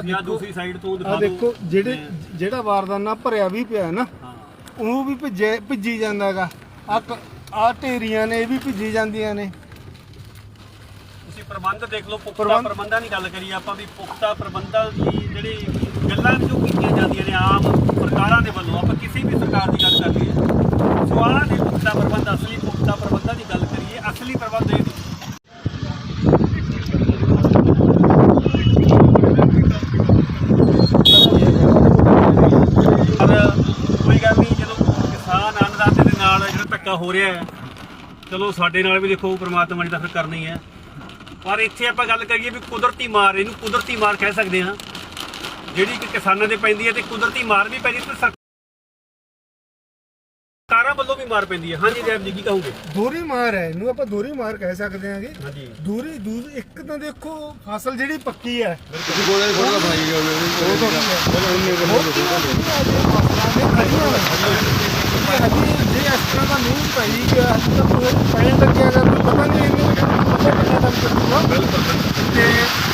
ਜਾਂ ਦੂਸਰੀ ਸਾਈਡ ਤੋਂ ਆ ਦਿਖਾ ਦਿਓ। ਦੇਖੋ ਜਿਹੜੇ ਜਿਹੜਾ ਵਾਰਦਾਨਾ ਭਰਿਆ ਵੀ ਪਿਆ ਨਾ ਹਾਂ। ਉਹ ਵੀ ਭਿੱਜੇ ਭਿੱਜੀ ਜਾਂਦਾਗਾ। ਆ ਆ ਢੇਰੀਆਂ ਨੇ ਇਹ ਵੀ ਭਿੱਜੀ ਜਾਂਦੀਆਂ ਨੇ। ਤੁਸੀਂ ਪ੍ਰਬੰਧ ਦੇਖ ਲਓ ਪੁਖਤਾ ਪ੍ਰਬੰਧ- ਪ੍ਰਬੰਧਾਂ ਦੀ ਗੱਲ ਕਰੀਏ ਆਪਾਂ ਵੀ ਪੁਖਤਾ ਪ੍ਰਬੰਧਾਂ ਦੀ ਜਿਹੜੀ ਗੱਲਾਂ ਜੋ ਕੀਤੀਆਂ ਜਾਂਦੀਆਂ ਨੇ ਆਮ ਸਰਕਾਰਾਂ ਦੇ ਵੱਲੋਂ ਆਪਾਂ ਕਿਸੇ ਵੀ ਸਰਕਾਰ ਦੀ ਗੱਲ ਕਰ ਲਈਏ ਸਵਾਲਾਂ ਦੇ ਪੁਖਤਾ ਪ੍ਰਬੰਧ ਅਸਲੀ ਪੁਖਤਾ ਪ੍ਰਬੰਧਾਂ ਦੀ ਗੱਲ ਕਰੀਏ ਅਸਲੀ ਪ੍ਰਬੰਧ ਇਹ ਨੇ ਪਰ ਕੋਈ ਗੱਲ ਨਹੀਂ ਜਦੋਂ ਕਿਸਾਨ ਅੰਨਦਾਤੇ ਦੇ ਨਾਲ ਜਿਹੜਾ ਧੱਕਾ ਹੋ ਰਿਹਾ ਹੈ। ਚਲੋ ਸਾਡੇ ਨਾਲ ਵੀ ਦੇਖੋ ਪ੍ਰਮਾਤਮਾ ਨੇ ਤਾਂ ਫਿਰ ਕਰਨੀ ਹੈ ਪਰ ਇੱਥੇ ਆਪਾਂ ਗੱਲ ਕਰੀਏ ਵੀ ਕੁਦਰਤੀ ਮਾਰ ਇਹਨੂੰ ਕੁਦਰਤੀ ਮਾਰ ਕਹਿ ਸਕਦੇ ਹਾਂ। ਜਿਹੜੀ ਕਿ ਕਿਸਾਨਾਂ ਦੇ ਪੈਂਦੀ ਹੈ ਤੇ ਕੁਦਰਤੀ ਮਾਰ ਵੀ ਪੈਂਦੀ ਤੇ ਸਰਕਾਰਾਂ ਵੱਲੋਂ ਵੀ ਮਾਰ ਪੈਂਦੀ ਹੈ। ਹਾਂਜੀ ਜੈਬ ਜੀ ਕੀ ਕਹੋਗੇ? ਦੋਰੀ ਮਾਰ ਹੈ ਇਹਨੂੰ ਆਪਾਂ ਦੋਰੀ ਮਾਰ ਕਹਿ ਸਕਦੇ ਹਾਂਗੇ। ਹਾਂਜੀ। ਦੂਰੀ ਦੂਰ ਇੱਕ ਤਾਂ ਦੇਖੋ ਫਸਲ ਜਿਹੜੀ ਪੱਕੀ ਹੈ। ਤੁਸੀਂ ਗੋਲੇ ਦੀ ਫੋਟੋ ਬਣਾਈ ਗਏ ਉਹ ਤਾਂ ਜੇ ਇਸ ਤਰ੍ਹਾਂ ਦਾ ਨਹੀਂ ਪਈ ਗਿਆ ਤਾਂ ਕੋਈ ਪੈਣ ਲੱਗਿਆ ਗਾ ਤਾਂ ਪਤਾ ਨਹੀਂ ਇਹਨੂੰ ਕਿੰਨਾ ਟਾਈਮ ਚੱਲੂਗਾ। ਤੇ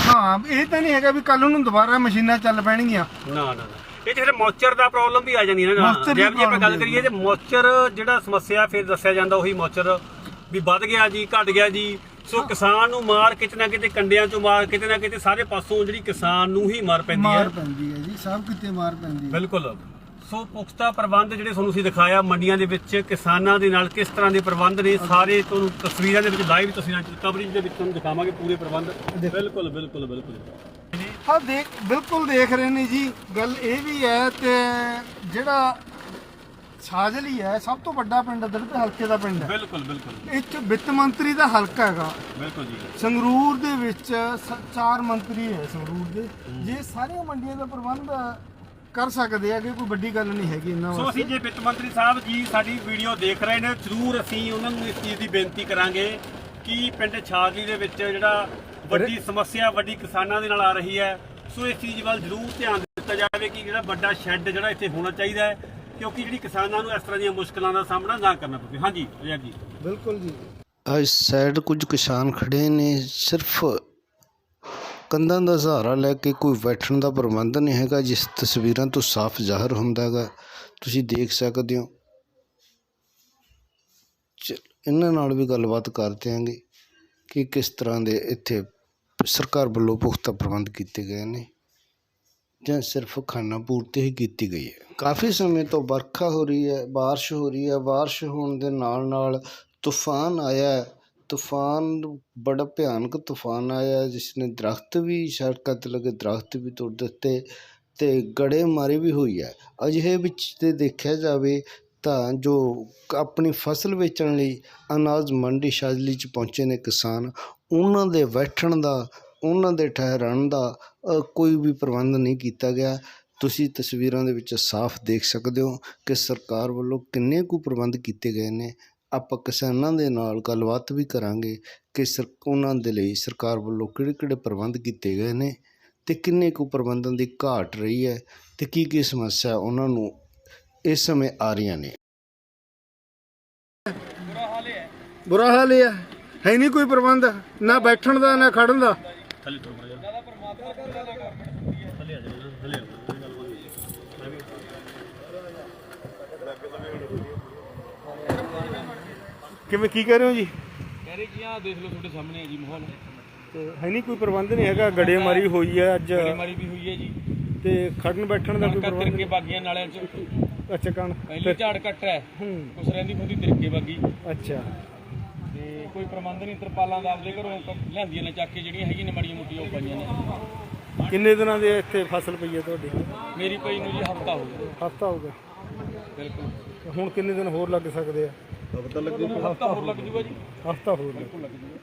ਹਾਂ ਇਹ ਤਾਂ ਨਹੀਂ ਹੈਗਾ ਵੀ ਕੱਲ ਨੂੰ ਦੁਬਾਰਾ ਮਸ਼ੀਨਾਂ ਚੱਲ ਪੈਣਗੀਆਂ। ਨਾ ਨਾ ਨਾ। ਇਹ ਜਿਹੜੇ ਮੌਚਰ ਦਾ ਪ੍ਰੋਬਲਮ ਵੀ ਆ ਜਾਂਦੀ ਹੈ ਨਾ। ਮੌਚਰ ਦੀ ਜੈਬ ਜੀ ਆਪਾਂ ਗੱਲ problem ਕਰੀਏ ਤੇ ਮੌਚਰ ਜਿਹੜਾ ਸਮੱਸਿਆ ਫਿਰ ਦੱਸਿਆ ਜਾਂਦਾ ਉਹੀ ਮੌਚਰ ਵੀ ਵੱਧ ਗਿਆ ਜੀ ਘਟ ਗਿਆ ਜੀ। ਸੋ ਕਿਸਾਨ ਨੂੰ ਮਾਰ ਕਿਤੇ ਨਾ ਕਿਤੇ ਕੰਡਿਆਂ ਚੋਂ ਮਾਰ ਕਿਤੇ ਨਾ ਕਿਤੇ ਸਾਰੇ ਪਾਸੋਂ ਜਿਹੜੀ ਕਿਸਾਨ ਨੂੰ ਹੀ ਮਾਰ ਪੈਂਦੀ ਹੈ। ਮਾਰ ਪੈਂਦੀ ਹੈ ਜੀ ਸਭ ਕਿਤੇ ਮਾਰ ਪੈਂਦੀ ਹੈ। ਬਿਲਕੁਲ। ਸੋ ਪੁਖਤਾ ਪ੍ਰਬੰਧ ਜਿਹੜੇ ਤੁਹਾਨੂੰ ਅਸੀਂ ਦਿਖਾਇਆ ਮੰਡੀਆਂ ਦੇ ਵਿੱਚ ਕਿਸਾਨਾਂ ਦੇ ਨਾਲ ਕਿਸ ਤਰ੍ਹਾਂ ਦੇ ਪ੍ਰਬੰਧ ਨੇ ਸਾਰੇ ਤੁਹਾਨੂੰ ਤਸਵੀਰਾਂ ਦੇ ਵਿੱਚ ਲਾਈਵ ਤਸਵੀਰਾਂ ਚ ਕਵਰੇਜ ਦੇ ਵਿੱਚ ਤੁਹਾਨੂੰ ਦਿਖਾਵਾਂਗੇ ਪੂਰੇ ਪ੍ਰਬੰਧ। ਬਿਲਕੁਲ ਬਿਲਕੁਲ ਬਿਲਕੁਲ। ਹਾਂ ਦੇਖ ਬਿਲਕੁਲ ਦੇਖ ਰਹੇ ਨੇ ਜੀ। ਗੱਲ ਇਹ ਵੀ ਹੈ ਤੇ ਜਿਹੜਾ ਛਾਜਲੀ ਹੈ ਸਭ ਤੋਂ ਵੱਡਾ ਪਿੰਡ ਦੜਪੇ ਹਲਕੇ ਦਾ ਪਿੰਡ ਹੈ। ਬਿਲਕੁਲ ਬਿਲਕੁਲ। ਇੱਥੇ ਵਿੱਤ ਮੰਤਰੀ ਦਾ ਹਲਕਾ ਹੈਗਾ। ਬਿਲਕੁਲ ਜੀ। ਸੰਗਰੂਰ ਦੇ ਵਿੱਚ ਚਾਰ ਮੰਤਰੀ ਹੈ ਸੰਗਰੂਰ ਦੇ। ਜੇ ਸਾਰੀਆਂ ਮੰਡੀਆਂ ਦਾ ਪ੍ਰਬੰਧ ਕਰ ਸਕਦੇ ਆ ਕਿ ਕੋਈ ਵੱਡੀ ਗੱਲ ਨਹੀਂ ਹੈਗੀ ਇਹਨਾਂ ਸੋ ਅਸੀਂ ਵਾਸਤੇ। ਜੇ ਵਿੱਤ ਮੰਤਰੀ ਸਾਹਿਬ ਜੀ ਸਾਡੀ ਵੀਡੀਓ ਦੇਖ ਰਹੇ ਨੇ ਜ਼ਰੂਰ ਅਸੀਂ ਉਹਨਾਂ ਨੂੰ ਇਸ ਚੀਜ਼ ਦੀ ਬੇਨਤੀ ਕਰਾਂਗੇ ਕਿ ਪਿੰਡ ਛਾਜਲੀ ਦੇ ਵਿੱਚ ਜਿਹੜਾ ਵੱਡੀ ਸਮੱਸਿਆ ਵੱਡੀ ਕਿਸਾਨਾਂ ਦੇ ਨਾਲ ਆ ਰਹੀ ਹੈ ਸੋ ਇਸ ਚੀਜ਼ ਵੱਲ ਜ਼ਰੂਰ ਧਿਆਨ ਦਿੱਤਾ ਜਾਵੇ ਕਿ ਜਿਹੜਾ ਵੱਡਾ ਸ਼ੈੱਡ ਜਿਹੜਾ ਇੱਥੇ ਹੋਣਾ ਚਾਹੀਦਾ ਹੈ ਕਿਉਂਕਿ ਜਿਹੜੀ ਕਿਸਾਨਾਂ ਨੂੰ ਇਸ ਤਰ੍ਹਾਂ ਦੀਆਂ ਮੁਸ਼ਕਲਾਂ ਦਾ ਸਾਹਮਣਾ ਨਾ ਕਰਨਾ ਪਵੇ। ਹਾਂਜੀ ਜੀ। ਬਿਲਕੁਲ ਜੀ। ਅੱਜ ਸਾਈਡ ਕੁਝ ਕਿਸਾਨ ਖੜੇ ਨੇ ਸਿਰਫ ਕੰਧਾਂ ਦਾ ਸਹਾਰਾ ਲੈ ਕੇ ਕੋਈ ਬੈਠਣ ਦਾ ਪ੍ਰਬੰਧ ਨਹੀਂ ਹੈਗਾ ਜਿਸ ਤਸਵੀਰਾਂ ਤੋਂ ਸਾਫ਼ ਜ਼ਾਹਰ ਹੁੰਦਾ ਹੈਗਾ ਤੁਸੀਂ ਦੇਖ ਸਕਦੇ ਹੋ ਚ- ਇਹਨਾਂ ਨਾਲ ਵੀ ਗੱਲਬਾਤ ਕਰਦੇ ਆਂਗੇ ਕਿ ਕਿਸ ਤਰ੍ਹਾਂ ਦੇ ਇੱਥੇ ਸਰਕਾਰ ਵੱਲੋਂ ਪੁਖਤਾ ਪ੍ਰਬੰਧ ਕੀਤੇ ਗਏ ਨੇ ਜਾਂ ਸਿਰਫ ਖਾਣਾ ਪੂਰਤੀ ਹੀ ਕੀਤੀ ਗਈ ਹੈ ਕਾਫੀ ਸਮੇਂ ਤੋਂ ਵਰਖਾ ਹੋ ਰਹੀ ਹੈ بارش ਹੋ ਰਹੀ ਹੈ بارش ਹੋਣ ਦੇ ਨਾਲ ਨਾਲ ਤੂਫਾਨ ਆਇਆ ਹੈ। ਤੂਫਾਨ ਬੜਾ ਭਿਆਨਕ ਤੂਫਾਨ ਆਇਆ ਹੈ, ਜਿਸ ਨੇ ਦਰਖਤ ਵੀ ਸੜਕਾਂ ਤੇ ਲੱਗੇ ਦਰਖਤ ਵੀ ਤੋੜ ਦਿੱਤੇ ਅਤੇ ਗੜੇਮਾਰੀ ਵੀ ਹੋਈ ਹੈ ਅਜਿਹੇ ਵਿੱਚ ਜੇ ਦੇਖਿਆ ਜਾਵੇ ਤਾਂ ਜੋ ਆਪਣੀ ਫਸਲ ਵੇਚਣ ਲਈ ਅਨਾਜ ਮੰਡੀ ਸ਼ਾਜਲੀ ਚ ਪਹੁੰਚੇ ਨੇ ਕਿਸਾਨ ਉਹਨਾਂ ਦੇ ਬੈਠਣ ਦਾ ਉਹਨਾਂ ਦੇ ਠਹਿਰਨ ਦਾ ਕੋਈ ਵੀ ਪ੍ਰਬੰਧ ਨਹੀਂ ਕੀਤਾ ਗਿਆ ਤੁਸੀਂ ਤਸਵੀਰਾਂ ਦੇ ਵਿੱਚ ਸਾਫ਼ ਦੇਖ ਸਕਦੇ ਹੋ ਕਿ ਸਰਕਾਰ ਵੱਲੋਂ ਕਿੰਨੇ ਕੁ ਪ੍ਰਬੰਧ ਕੀਤੇ ਗਏ ਨੇ ਆਪਾਂ ਕਿਸਾਨਾਂ ਦੇ ਨਾਲ ਗੱਲਬਾਤ ਵੀ ਕਰਾਂਗੇ ਕਿ ਸਰ, ਉਹਨਾਂ ਦੇ ਲਈ ਸਰਕਾਰ ਵੱਲੋਂ ਕਿਹੜੇ ਕਿਹੜੇ ਪ੍ਰਬੰਧ ਕੀਤੇ ਗਏ ਨੇ ਤੇ ਕਿੰਨੇ ਕੁ ਪ੍ਰਬੰਧਾਂ ਦੀ ਘਾਟ ਰਹੀ ਹੈ ਤੇ ਕੀ ਕੀ ਸਮੱਸਿਆ ਉਹਨਾਂ ਨੂੰ ਇਸ ਸਮੇਂ ਆ ਰਹੀਆਂ ਨੇ। ਬੁਰਾ ਹਾਲ ਹੈ। ਹੈ ਨਹੀਂ ਕੋਈ ਪ੍ਰਬੰਧ, ਨਾ ਬੈਠਣ ਦਾ, ਨਾ ਖੜਨ ਦਾ। ਥੱਲੇ ਤੋਂ ਜ਼ਿਆਦਾ ਪਰਮਾਤਮਾ ਥੱਲੇ ਆ ਜਾਓ ਥੱਲੇ ਆ ਕਿਵੇਂ ਕੀ ਕਹਿ ਰਹੇ ਹੋ ਜੀ? ਕਹਿ ਰਹੇ ਜੀ ਆਹ ਦੇਖ ਲਓ ਤੁਹਾਡੇ ਸਾਹਮਣੇ ਹੈ ਜੀ ਮਾਹੌਲ। ਤੇ ਹੈ ਨਹੀਂ ਕੋਈ ਪ੍ਰਬੰਧ ਨਹੀਂ ਹੈਗਾ ਗੜੇਮਾਰੀ ਹੋਈ ਹੈ ਅੱਜ। ਮਾਰੀ ਵੀ ਹੋਈ ਹੈ ਜੀ। ਤੇ ਖੜਨ ਬੈਠਣ ਦਾ ਕੋਈ ਪ੍ਰਬੰਧ ਤਿਰਕੇ ਬਾਗੀਆਂ ਨਾਲਿਆਂ ਚ। ਨਹੀਂ ਅੱਛਾ ਕਣ ਪਹਿਲੀ ਝਾੜ ਕੱਟ ਹੈ। ਕੁਛ ਰਹਿੰਦੀ ਖੁਦੀ ਤਿਰਕੇ ਬਾਗੀ। ਅੱਛਾ। ਤੇ ਕੋਈ ਪ੍ਰਬੰਧ ਨਹੀਂ ਤਰਪਾਲਾਂ ਦਾ ਆਪਦੇ ਘਰੋਂ ਲਿਆਂਦੀਆਂ ਨੇ ਚੱਕ ਕੇ ਜਿਹੜੀਆਂ ਹੈਗੀਆਂ ਨੇ ਮੜੀਆਂ ਮੁੱਟੀਆਂ ਉਹ ਪਾਈਆਂ ਨੇ। ਕਿੰਨੇ ਦਿਨਾਂ ਦੇ ਇੱਥੇ ਫਸਲ ਪਈ ਹੈ ਤੁਹਾਡੀ? ਮੇਰੀ ਪਈ ਨੂੰ ਜੀ ਹਫਤਾ ਹੋ ਗਿਆ। ਹਫਤਾ ਹੋ ਗਿਆ। ਬਿਲਕੁਲ। ਤੇ ਹੁਣ ਕਿੰਨੇ ਦਿਨ ਹੋਰ ਲੱਗ ਸਕਦੇ ਆ ਹਫਤਾ ਹੋਰ ਲੱਗ ਜੂਗਾ ਜੀ ਹਫਤਾ ਹੋਰ ਲੱਗ ਬਿਲਕੁਲ ਲੱਗ ਜੂਗਾ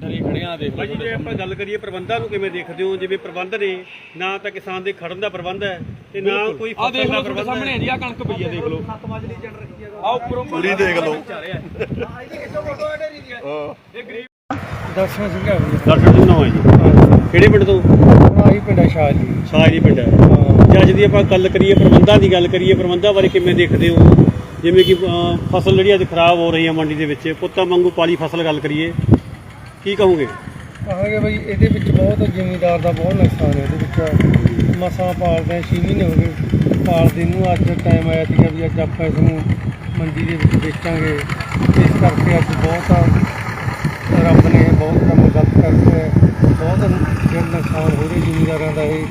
ਡਰੇ ਖੜਿਆਂ ਦੇਖ ਭਾਜੀ ਜੇ ਆਪਾਂ ਗੱਲ ਕਰੀਏ ਪ੍ਰਬੰਧਾਂ ਨੂੰ ਕਿਵੇਂ ਦੇਖਦੇ ਹੋ ਜਿਵੇਂ ਪ੍ਰਬੰਧ ਨੇ ਨਾ ਤਾਂ ਕਿਸਾਨ ਦੇ ਖੜਨ ਦਾ ਪ੍ਰਬੰਧ ਹੈ ਤੇ ਨਾ ਕੋਈ ਆਹ ਦੇਖ ਫਸਲ ਦਾ ਲਓ ਤੁਹਾਡੇ ਪ੍ਰਬੰਧ ਸਾਹਮਣੇ ਹੈ ਜੀ ਆਹ ਕਣਕ ਪਈ ਹੈ ਦੇਖ ਲਓ ਆ ਉੱਪਰੋਂ ਪੂਰੀ ਦੇਖ ਲਓ ਦਰਸ਼ਨ ਸਿੰਘ ਹੈ ਦਰਸ਼ਨ ਸਿੰਘ ਨਾਮ ਹੈ ਜੀ। ਕਿਹੜੇ ਪਿੰਡ ਤੋਂ? ਆਹੀ ਪਿੰਡਾ ਸ਼ਾਹ ਜੀ। ਪਿੰਡ ਹੈ। ਜੇ ਅੱਜ ਦੀ ਆਪਾਂ ਗੱਲ ਕਰੀਏ ਪ੍ਰਬੰਧਾਂ ਦੀ ਗੱਲ ਕਰੀਏ ਪ੍ਰਬੰਧਾਂ ਬਾਰੇ ਕਿਵੇਂ ਦੇਖਦੇ ਹੋ? ਜਿਵੇਂ ਕਿ ਅਹ, ਫਸਲ ਜਿਹੜੀ ਅੱਜ ਖਰਾਬ ਹੋ ਰਹੀ ਹੈ ਮੰਡੀ ਦੇ ਵਿੱਚ ਪੁੱਤਾਂ ਵਾਂਗੂ ਪਾਲੀ ਫਸਲ ਗੱਲ ਕਰੀਏ। ਕੀ ਕਹੋਗੇ? ਕਹਾਂਗੇ ਬਈ ਇਹਦੇ ਵਿੱਚ ਬਹੁਤ ਜ਼ਿਮੀਦਾਰ ਦਾ ਬਹੁਤ ਨੁਕਸਾਨ ਹੈ। ਇਹਦੇ ਵਿੱਚ ਮਸਾਂ ਪਾਲਦੇ 6 ਮਹੀਨੇ ਹੋ ਗਏ। ਪਾਲਦੇ ਨੂੰ ਅੱਜ ਟਾਈਮ ਆਇਆ ਸੀਗਾ ਵੀ ਅੱਜ ਆਪਾਂ ਇਸ ਨੂੰ ਮੰਡੀ ਦੇ ਵਿੱਚ ਵੇਚਾਂਗੇ। ਇਸ ਕਰਕੇ ਅੱਜ ਬਹੁਤ ਰੱਬ ਨੇ ਬਹੁਤ ਕੰਮ ਗਲਤ ਕਰਕੇ ਬਹੁਤ ਜਿਹੜਾ ਨੁਕਸਾਨ ਹੋ ਰਿਹਾ ਜ਼ਿਮੀਦਾਰਾਂ ਦਾ ਇਹ।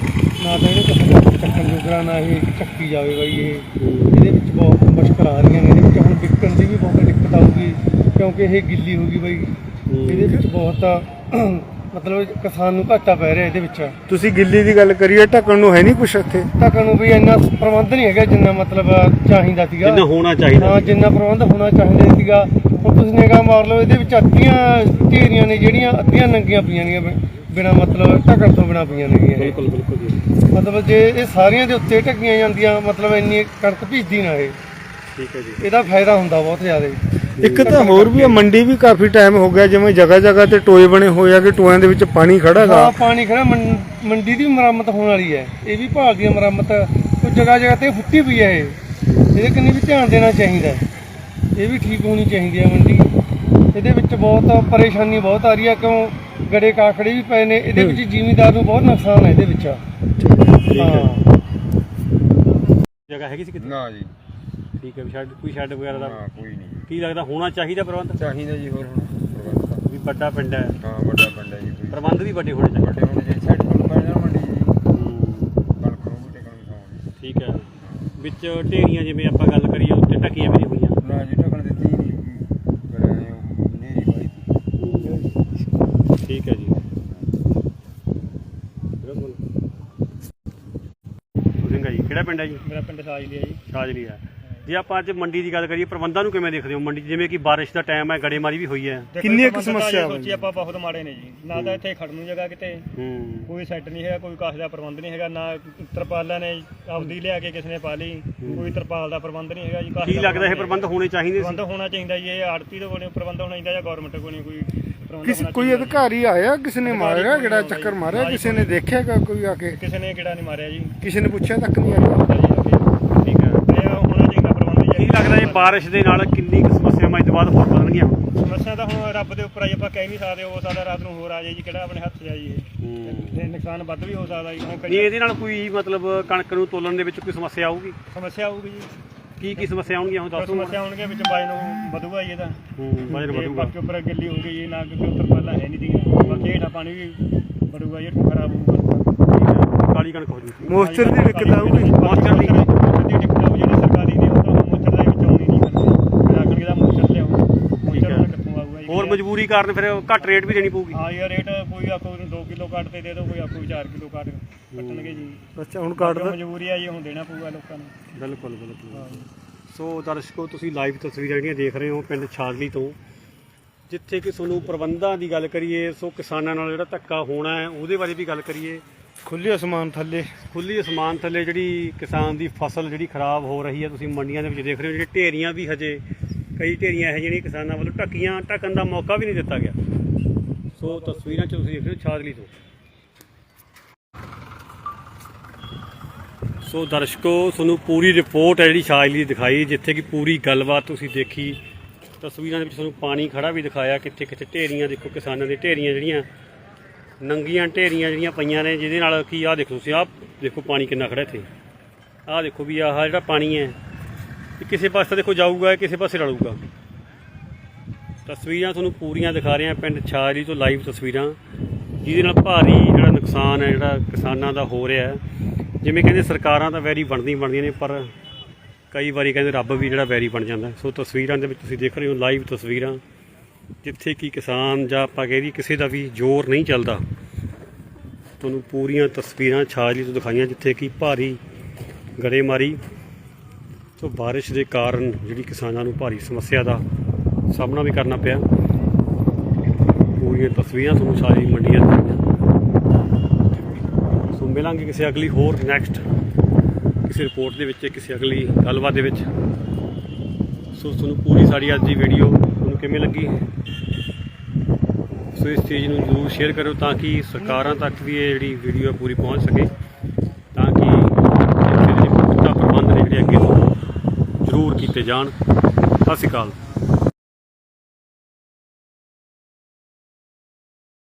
ਨਾ ਤਾਂ ਇਹਨੂੰ ਕਿਸੇ ਦਾ ਚੱਕਣ ਜੋਗਰਾ ਨਾ ਇਹ ਚੱਕੀ ਜਾਵੇ ਬਈ ਇਹ। ਇਹਦੇ ਵਿੱਚ ਬਹੁਤ ਮੁਸ਼ਕਲ ਆ ਰਹੀਆਂ ਨੇ ਇਹਦੇ ਵਿੱਚ ਹੁਣ ਵਿਕਣ ਦੀ ਵੀ ਬਹੁਤ ਦਿੱਕਤ ਆਊਗੀ ਕਿਉਂਕਿ ਇਹ ਗਿੱਲੀ ਹੋ ਗਈ ਬਈ। ਇਹਦੇ ਵਿੱਚ ਬਹੁਤ ਮਤਲਬ ਕਿਸਾਨ ਨੂੰ ਘਾਟਾ ਪੈ ਰਿਹਾ ਇਹਦੇ ਵਿੱਚ। ਤੁਸੀਂ ਗਿੱਲੀ ਦੀ ਗੱਲ ਕਰੀਏ ਢੱਕਣ ਨੂੰ ਹੈ ਨਹੀਂ ਕੁਛ ਇੱਥੇ? ਢੱਕਣ ਨੂੰ ਵੀ ਇੰਨਾ ਪ੍ਰਬੰਧ ਨਹੀਂ ਹੈਗਾ ਜਿੰਨਾ ਮਤਲਬ ਚਾਹੀਦਾ ਸੀਗਾ। ਜਿੰਨਾ ਹੋਣਾ ਚਾਹੀਦਾ ਹਾਂ ਜਿੰਨਾ ਪ੍ਰਬੰਧ ਹੋਣਾ ਚਾਹੀਦਾ ਸੀਗਾ। ਹੁਣ ਤੁਸੀਂ ਨਿਗਾਹ ਮਾਰ ਲਓ ਇਹਦੇ ਵਿੱਚ ਅੱਧੀਆਂ ਢੇਰੀਆਂ ਨੇ ਜਿਹੜੀਆਂ ਅੱਧੀਆਂ ਨੰਗੀਆਂ ਪਈਆਂ ਨੇ ਬਿਨਾ ਮਤਲਬ ਢੱਕਣ ਤੋਂ ਬਿਨਾ ਪਈਆਂ ਇਹ। ਬਿਲਕੁਲ ਬਿਲਕੁਲ ਜੀ। ਮਤਲਬ ਜੇ ਇਹ ਸਾਰੀਆਂ ਦੇ ਉੱਤੇ ਢੱਕੀਆਂ ਜਾਂਦੀਆਂ ਮਤਲਬ ਇੰਨੀ ਕਣਕ ਭਿੱਜਦੀ ਨਾ ਇਹ। ਠੀਕ ਹੈ ਜੀ। ਇਹਦਾ ਫਾਇਦਾ ਹੁੰਦਾ ਬਹੁਤ ਜ਼ਿਆਦਾ। ਇੱਕ ਤਾਂ ਹੋਰ ਵੀ ਆ ਮੰਡੀ ਵੀ ਕਾਫੀ ਟਾਈਮ ਹੋ ਗਿਆ ਜਿਵੇਂ ਜਗ੍ਹਾ ਜਗ੍ਹਾ ਤੇ ਟੋਏ ਬਣੇ ਹੋਏ ਆ ਕਿ ਟੋਇਆਂ ਦੇ ਵਿੱਚ ਪਾਣੀ ਖੜਾਗਾ ਹਾਂ ਪਾਣੀ ਖੜਾ ਮੰ- ਮੰਡੀ ਦੀ ਮੁਰੰਮਤ ਹੋਣ ਵਾਲੀ ਹੈ। ਇਹ ਵੀ ਭਾਲ ਦੀ ਮੁਰੰਮਤ। ਉਹ ਜਗ੍ਹਾ ਜਗ੍ਹਾ ਤੇ ਫੁੱਟੀ ਪਈ ਹੈ ਇਹ। ਇਹਦੇ ਕੰਨੀ ਵੀ ਧਿਆਨ ਦੇਣਾ ਚਾਹੀਦਾ ਹੈ। ਇਹ ਵੀ ਠੀਕ ਹੋਣੀ ਚਾਹੀਦੀ ਹੈ ਮੰਡੀ। ਇਹਦੇ ਵਿੱਚ ਬਹੁਤ ਪਰੇਸ਼ਾਨੀ ਬਹੁਤ ਆ ਰਹੀ ਹੈ ਕਿਉਂ ਗੜੇ ਕਾਕੜੇ ਵੀ ਪਏ ਨੇ। ਇਹਦੇ ਵਿੱਚ ਜ਼ਿਮੀਦਾਰ ਨੂੰ ਬਹੁਤ ਨੁਕਸਾਨ ਹੈ ਇਹਦੇ ਵਿੱਚ। ਹਾਂ। ਜਗ੍ਹਾ ਹੈਗੀ ਸੀ ਕਿਤੇ? ਨਾ ਜੀ। ਠੀਕ ਹੈ ਵੀ ਸ਼ੈੱਡ ਕੋਈ ਸ਼ੈੱਡ ਵਗੈਰਾ ਦਾ? ਹਾਂ ਕੋਈ ਨਹੀਂ। ਕੀ ਲੱਗਦਾ ਹੋਣਾ ਚਾਹੀਦਾ ਪ੍ਰਬੰਧ? ਚਾਹੀਦਾ ਜੀ ਹੋਰ ਹੁਣ ਪ੍ਰਬੰਧ ਤਾਂ। ਵੀ ਵੱਡਾ ਪਿੰਡ ਹੈ। ਹਾਂ ਵੱਡਾ ਪਿੰਡ ਹੈ ਜੀ ਕੋਈ। ਪ੍ਰਬੰਧ ਵੀ ਵੱਡੇ ਹੋਣੇ ਚਾਹੀਦੇ। ਵੱਡੇ ਹੁਣ ਜੇ ਸੈੱਟ ਕੋਲ ਪੈ ਜਾਣ ਮੰਡੀ ਜੀ। ਕਣਕ ਨੂੰ ਵੀ ਟਿਕਣ ਖਾਉਣੀ ਠੀਕ ਹੈ। ਵਿੱਚ ਢੇਰੀਆਂ ਜਿਵੇਂ ਆਪਾਂ ਗੱਲ ਕਰੀਏ ਉੱਤੇ ਢੱਕੀਆਂ ਵੀ ਨਹੀਂ ਹੋਈਆਂ। ਨਾ ਜੀ ਢਕਣ ਦਿੱਤੀ ਨਹੀਂ। ਕਰਿਆ ਨੇ ਨੇਰੀ ਪਾਈ ਠੀਕ ਹੈ ਜੀ। ਸਿੰਘ ਜੀ ਕਿਹੜਾ ਪਿੰਡ ਹੈ ਜੀ? ਮੇਰਾ ਪਿੰਡ ਸਾਜਲੀ ਹੈ ਜੀ। ਸ਼ਾਜਲੀ ਹੈ ਜੇ ਆਪਾਂ ਅੱਜ ਮੰਡੀ ਦੀ ਗੱਲ ਕਰੀਏ ਪ੍ਰਬੰਧਾਂ ਨੂੰ ਕਿਵੇਂ ਦੇਖਦੇ ਹੋ ਮੰਡੀ 'ਚ? ਜਿਵੇਂ ਕਿ ਬਾਰਿਸ਼ ਦਾ ਟਾਈਮ ਹੈ ਗੜੇਮਾਰੀ ਵੀ ਹੋਈ ਹੈ। ਕਿੰਨੀ ਕੁ ਸਮੱਸਿਆ ਸੋਚੀ ਆਪਾਂ ਬਹੁਤ ਮਾੜੇ ਨੇ ਜੀ। ਨਾ ਤਾਂ ਇੱਥੇ ਖੜਨ ਨੂੰ ਜਗ੍ਹਾ ਕਿਤੇ ਹੂੰ। ਕੋਈ ਸੈੱਟ ਨਹੀਂ ਹੈਗਾ ਕੋਈ ਕਾਸ਼ ਦਾ ਪ੍ਰਬੰਧ ਨਹੀਂ ਹੈਗਾ ਨਾ ਤਰਪਾਲਾਂ ਨੇ ਆਪਦੀ ਲਿਆ ਕੇ ਕਿਸੇ ਨੇ ਪਾ ਲਈ ਕੋਈ ਤਰਪਾਲ ਦਾ ਪ੍ਰਬੰਧ ਨਹੀਂ ਹੈਗਾ ਜੀ ਕਾਸ਼ ਕੀ ਲੱਗਦਾ ਇਹ ਪ੍ਰਬੰਧ ਹੋਣੇ ਚਾਹੀਦੇ ਸੀ? ਪ੍ਰਬੰਧ ਹੋਣਾ ਚਾਹੀਦਾ ਜੀ ਇਹ ਆੜਤੀ ਤੋਂ ਕੋਲ ਪ੍ਰਬੰਧ ਹੋਣਾ ਚਾਹੀਦਾ ਜਾਂ ਗਵਰਨਮੈਂਟ ਕੋਲ ਕੋਈ ਪ੍ਰਬੰਧ ਕਿਸ ਹੋਣਾ ਕੋਈ ਚਾਹੀਦਾ। ਅਧਿਕਾਰੀ ਆਇਆ ਕਿਸੇ ਨੇ ਮਾਰਿਆ ਜਿਹੜਾ ਚੱਕਰ ਮਾਰਿਆ ਕਿਸੇ ਨੇ ਦੇਖਿਆਗਾ ਕੋਈ ਆ ਕੇ? ਕਿਸੇ ਨੇ ਕਿਹੜਾ ਨਹੀਂ ਮਾਰਿਆ ਜੀ। ਕਿਸੇ ਨੇ ਪੁੱਛਿਆ ਤੱਕ ਨਹੀਂ ਆਇਆ ਹੈ ਇਹ ਹੋਣਾ ਚਾਹੀਦਾ ਪ੍ਰਬੰਧ ਜੀ ਕੀ ਲੱਗਦਾ ਇਹ ਬਾਰਿਸ਼ ਦੇ ਨਾਲ ਕਿੰਨੀ ਕੁ ਸਮੱਸਿਆਵਾਂ ਇਸ ਤੋਂ ਬਾਅਦ ਹੋਰ ਵਧਣਗੀਆਂ। ਸਮੱਸਿਆ ਤਾਂ ਹੁਣ ਰੱਬ ਦੇ ਉੱਪਰ ਆ ਜੀ ਆਪਾਂ ਕਹਿ ਨਹੀਂ ਸਕਦੇ ਹੋ ਸਕਦਾ ਰਾਤ ਨੂੰ ਹੋਰ ਆ ਜਾਏ ਜੀ ਕਿਹੜਾ ਆਪਣੇ ਹੱਥ 'ਚ ਆ ਜੀ ਇਹ। ਤੇ ਨੁਕਸਾਨ ਵੱਧ ਵੀ ਹੋ ਸਕਦਾ ਜੀ ਹੁਣ ਨਹੀਂ ਕਈ ਇਹਦੇ ਨਾਲ ਕੋਈ ਮਤਲਬ ਕਣਕ ਨੂੰ ਤੋਲਣ ਦੇ ਵਿੱਚ ਕੋਈ ਸਮੱਸਿਆ ਆਊਗੀ? ਸਮੱਸਿਆ ਆਊਗੀ ਜੀ। ਕੀ ਕੀ ਸਮੱਸਿਆ ਆਉਣਗੀਆਂ ਹੁਣ ਦੱਸੋ ਸਮੱਸਿਆ ਹੋਣਗੇ ਵਿੱਚ ਬਾਈ ਨੂੰ ਵਧੂਗਾ ਜੀ ਇਹਦਾ ਹੂੰ ਵਜਨ ਤੇ ਵਧੂਗਾ। ਬਾਕੀ ਉੱਪਰ ਗਿੱਲੀ ਹੋ ਗਈ ਜੀ ਨਾ ਕਿਉਂਕਿ ਉੱਤਰ ਪਹਿਲਾਂ ਹੈ ਨਹੀਂ ਦੀ ਬਾਕੀ ਹੇਠਾਂ ਪਾਣੀ ਵੀ ਵਧੂਗਾ ਜੀ ਖਰਾਬ ਹੋਊਗਾ। ਕਾਲੀ ਕਣਕ ਹੋ ਜੂਗੀ। ਮੋਸਚਰ ਦੀ ਦਿੱਕਤ ਆਊਗੀ। ਮੋਸਚਰ ਦੀ ਦਿੱਕਤ ਆਊ ਜਿਹੜੀ ਸਰਕਾਰੀ ਨੇ ਉਹ ਤਾਂ ਹੁਣ ਮੋਸਚਰ ਦਾ ਵਿੱਚ ਆਉਣੀ ਨਹੀਂ ਕਰਨੀ ਰਾਖਣ ਦਾ ਮੋਸਚਰ ਲਿਆਓ ਮੋਸਚਰ ਹੁਣ ਕਿੱਥੋਂ ਆਊਗਾ ਜੀ ਹੋਰ ਮਜਬੂਰੀ ਕਾਰਨ ਫਿਰ ਘੱਟ ਰੇਟ ਵੀ ਦੇਣੀ ਪਊਗੀ। ਹਾਂ ਯਾਰ ਰੇਟ ਕੋਈ ਆਖੋ 2 ਕਿਲੋ ਕੱਟ ਤੇ ਦੇ ਦਿਓ ਕੋਈ ਆਖੋ 4 ਕਿਲੋ ਕੱਟ ਕੱਟਣਗੇ ਜੀ। ਅੱਛਾ ਹੁਣ ਜੋ ਕੱਢ ਮਜਬੂਰੀ ਆ ਜੀ ਹੁਣ ਦੇਣਾ ਪਊਗਾ ਲੋਕਾਂ ਨੂੰ। ਬਿਲਕੁਲ ਬਿਲਕੁਲ। ਸੋ ਦਰਸ਼ਕੋ ਤੁਸੀਂ ਲਾਈਵ ਤਸਵੀਰਾਂ ਜਿਹੜੀਆਂ ਦੇਖ ਰਹੇ ਹੋ ਪਿੰਡ ਛਾਜਲੀ ਤੋਂ ਜਿੱਥੇ ਕਿ ਤੁਹਾਨੂੰ ਪ੍ਰਬੰਧਾਂ ਦੀ ਗੱਲ ਕਰੀਏ ਸੋ ਕਿਸਾਨਾਂ ਨਾਲ ਜਿਹੜਾ ਧੱਕਾ ਹੋਣਾ ਹੈ ਉਹਦੇ ਬਾਰੇ ਵੀ ਗੱਲ ਕਰੀਏ। ਖੁੱਲੇ ਅਸਮਾਨ ਥੱਲੇ। ਖੁੱਲੀ ਅਸਮਾਨ ਥੱਲੇ ਜਿਹੜੀ ਕਿਸਾਨ ਦੀ ਫਸਲ ਜਿਹੜੀ ਖਰਾਬ ਹੋ ਰਹੀ ਹੈ ਤੁਸੀਂ ਮੰਡੀਆਂ ਦੇ ਵਿੱਚ ਦੇਖ ਰਹੇ ਹੋ ਜਿਹੜੀ ਢੇਰੀਆਂ ਵੀ ਹਜੇ ਕਈ ਢੇਰੀਆਂ ਇਹ ਜਿਹੜੀਆਂ ਕਿਸਾਨਾਂ ਵੱਲੋਂ ਢੱਕੀਆਂ, ਢੱਕਣ ਦਾ ਮੌਕਾ ਵੀ ਨਹੀਂ ਦਿੱਤਾ ਗਿਆ। ਸੋ ਤਸਵੀਰਾਂ 'ਚ ਤੁਸੀਂ ਦੇਖ ਰਹੇ ਹੋ ਛਾਜਲੀ ਤੋਂ। ਸੋ ਦਰਸ਼ਕੋ, ਤੁਹਾਨੂੰ ਪੂਰੀ ਰਿਪੋਰਟ ਹੈ ਜਿਹੜੀ ਛਾਜਲੀ ਦੀ ਦਿਖਾਈ, ਜਿੱਥੇ ਕਿ ਪੂਰੀ ਗੱਲਬਾਤ ਤੁਸੀਂ ਦੇਖੀ। ਤਸਵੀਰਾਂ ਦੇ ਵਿੱਚ ਤੁਹਾਨੂੰ ਪਾਣੀ ਖੜਾ ਵੀ ਦਿਖਾਇਆ ਕਿੱਥੇ ਕਿੱਥੇ ਢੇਰੀਆਂ, ਦੇਖੋ ਕਿਸਾਨਾਂ ਦੀਆਂ ਢੇਰੀਆਂ ਜਿਹੜੀਆਂ। ਨੰਗੀਆਂ ਢੇਰੀਆਂ ਜਿਹੜੀਆਂ ਪਈਆਂ ਨੇ, ਜਿਹਦੇ ਨਾਲ ਕੀ ਆਹ ਦੇਖੋ ਤੁਸੀਂ ਆਹ ਦੇਖੋ ਪਾਣੀ ਕਿੰਨਾ ਖੜਾ ਇੱਥੇ। ਆਹ ਦੇਖੋ ਵੀ ਆਹ ਜਿਹੜਾ ਪਾਣੀ ਹੈ ਕਿਸੇ ਪਾਸੇ ਦੇਖੋ ਜਾਊਗਾ, ਕਿਸੇ ਪਾਸੇ ਰਲੂਗਾ। ਤਸਵੀਰਾਂ ਤੁਹਾਨੂੰ ਪੂਰੀਆਂ ਦਿਖਾ ਰਹੇ ਹਾਂ, ਪਿੰਡ ਛਾਜਲੀ ਤੋਂ ਲਾਈਵ ਤਸਵੀਰਾਂ। ਜਿਹਦੇ ਨਾਲ ਭਾਰੀ ਜਿਹੜਾ ਨੁਕਸਾਨ ਹੈ, ਜਿਹੜਾ ਕਿਸਾਨਾਂ ਦਾ ਹੋ ਰਿਹਾ ਜਿਵੇਂ ਕਹਿੰਦੇ, ਸਰਕਾਰਾਂ ਤਾਂ ਵੈਰੀ ਬਣਦੀਆਂ ਬਣਦੀਆਂ ਨੇ, ਪਰ ਕਈ ਵਾਰੀ ਕਹਿੰਦੇ ਰੱਬ ਵੀ ਜਿਹੜਾ ਵੈਰੀ ਬਣ ਜਾਂਦਾ ਸੋ ਤਸਵੀਰਾਂ ਦੇ ਵਿੱਚ ਤੁਸੀਂ ਦੇਖ ਰਹੇ ਹੋ ਲਾਈਵ ਤਸਵੀਰਾਂ, ਜਿੱਥੇ ਕਿ ਕਿਸਾਨ ਜਾਂ ਆਪਾਂ ਕਹਿ ਦਈਏ ਕਿਸੇ ਦਾ ਵੀ ਜ਼ੋਰ ਨਹੀਂ ਚੱਲਦਾ। ਤੁਹਾਨੂੰ ਪੂਰੀਆਂ ਤਸਵੀਰਾਂ ਛਾਜਲੀ ਤੋਂ ਦਿਖਾਈਆਂ, ਜਿੱਥੇ ਕਿ ਭਾਰੀ ਗੜੇਮਾਰੀ ਸੋ ਬਾਰਿਸ਼ ਦੇ ਕਾਰਨ ਜਿਹੜੀ ਕਿਸਾਨਾਂ ਨੂੰ ਭਾਰੀ ਸਮੱਸਿਆ ਦਾ ਸਾਹਮਣਾ ਵੀ ਕਰਨਾ ਪਿਆ। ਪੂਰੀਆਂ ਤਸਵੀਰਾਂ ਤੁਹਾਨੂੰ ਸਾਰੀ ਮੰਡੀਆਂ ਦੀਆਂ ਸੋ ਮਿਲਾਂਗੇ ਕਿਸੇ ਅਗਲੀ ਹੋਰ ਨੈਕਸਟ ਕਿਸੇ ਰਿਪੋਰਟ ਦੇ ਵਿੱਚ, ਕਿਸੇ ਅਗਲੀ ਗੱਲਬਾਤ ਦੇ ਵਿੱਚ। ਸੋ ਤੁਹਾਨੂੰ ਪੂਰੀ ਸਾਡੀ ਅੱਜ ਦੀ ਵੀਡੀਓ ਤੁਹਾਨੂੰ ਕਿਵੇਂ ਲੱਗੀ? ਸੋ ਇਸ ਚੀਜ਼ ਨੂੰ ਜ਼ਰੂਰ ਸ਼ੇਅਰ ਕਰੋ ਤਾਂ ਕਿ ਸਰਕਾਰਾਂ ਤੱਕ ਵੀ ਇਹ ਜਿਹੜੀ ਵੀਡੀਓ ਹੈ ਪੂਰੀ ਪਹੁੰਚ ਸਕੇ ਤਾਂ ਕਿ ਇੱਥੇ ਜਿਹੜੇ ਪੁਖਤਾ ਪ੍ਰਬੰਧ ਨੇ ਜਿਹੜੇ ਅੱਗੇ ਤੋਂ ਜ਼ਰੂਰ ਕੀਤੇ ਜਾਣ। ਸਤਿ ਸ਼੍ਰੀ ਅਕਾਲ।